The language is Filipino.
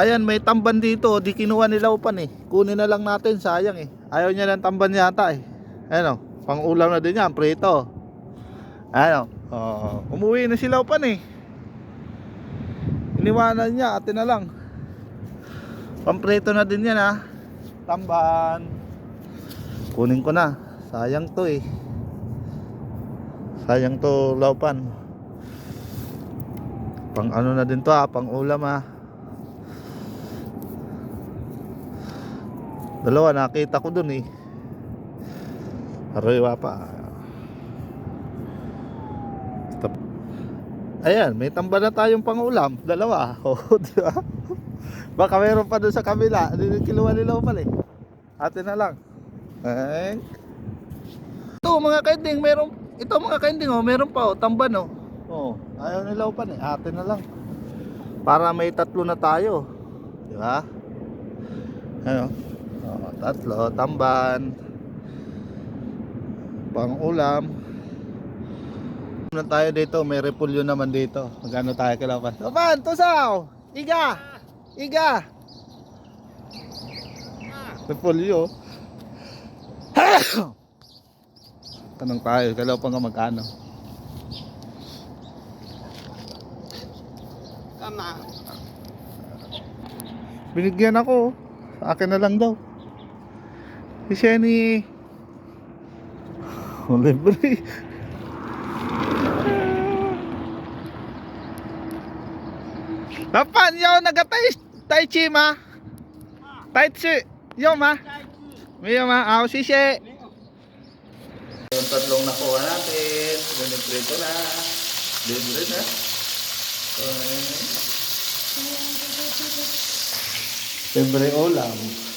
Ayan, may tamban dito. Di kinuha nila upan eh. Kunin na lang natin, sayang eh. Ayaw niya ng tamban yata eh. Ayan o, pang ulam na din yan, prito. Ayan o. Oh, umuwi na sila upan eh. Iniwanan niya, atin na lang. Pamprito na din yan ha. Tamban. Kunin ko na. Sayang to eh. Sayang to laupan. Pang ano na din to ha, pang ulam ha. Dalawa nakita ko dun eh. Arroywa pa. Ayan, may tamba na tayong pangulam. Dalawa. Oo, di ba? Baka meron pa doon sa kabila. Kiluwa nila pala eh. Atin na lang. Ay. Ito mga kainding, meron ito mga kainding oh, meron pa oh, tamban oh. Oh, ayaw nila upan eh. Atin na lang. Para may tatlo na tayo. Di ba? Ano? Oh, tatlo, tamban. Pang ulam. Na tayo dito, may repulyo naman dito. Magkano tayo kilapan? Tapan, tusaw! Iga! Iga! Repulyo. Tanong tayo, kilapan ka magkano? Tama. Binigyan ako. Akin na lang daw. Si Shenny. Oh, libre. Dapan, yo, nagatay tai chi ma. Tai chi. Yo ma. Yo ma, ako si She. Yung tatlong nakuha natin. Ganito na. Libre na. Libre ulam.